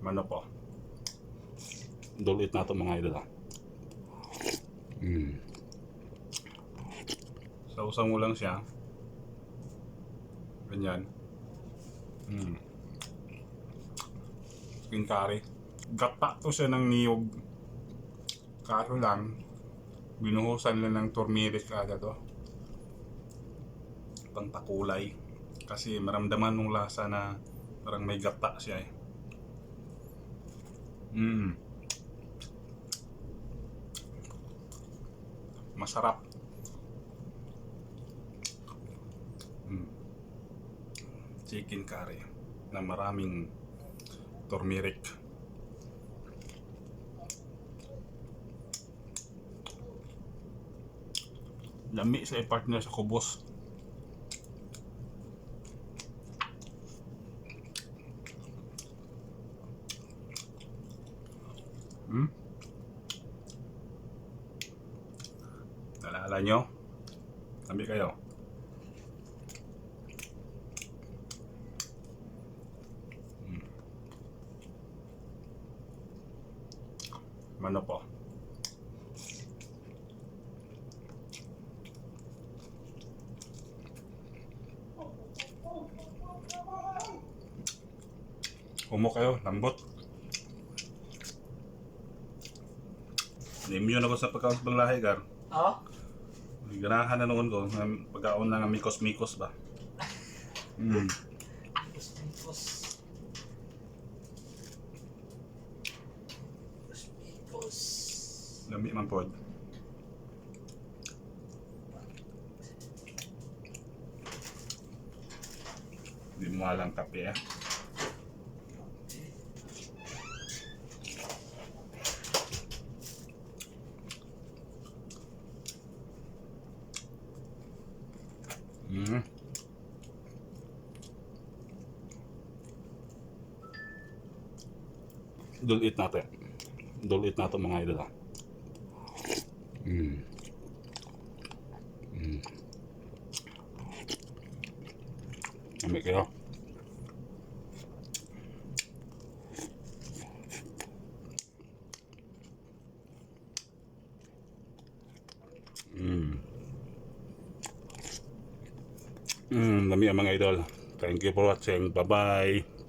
Mano po. Dulit na ito mga idol ah. Mm. Sausaw mo lang siya. Ganyan. Mm. Skin curry. Gata to siya ng niyog. Kaso lang, binuhusan lang ng turmeric agad to. Pangpakulay. Kasi maramdaman mong lasa na parang may gata siya eh. Mm. Masarap. Mm. Chicken curry na maraming turmeric. Lami sa partner sa kubos. Hmm? Nalala nyo? Tabi kayo. Hmm. Mano po? Humo kayo, lambot. Immune ako sa pagkaon sa banglahe, Gar. Oo? Ganahan na noon ko, pagkaon na nga mikos-mikos ba. Mm. Pipos. Pipos. Lami man pod. Hindi mo alam kape eh. Mm. Dulit natin. Dulit natin mga idol ah. Mm. Mm. Ambil kayo. Mm. Mm, ang mga idol. Thank you for watching. Bye-bye.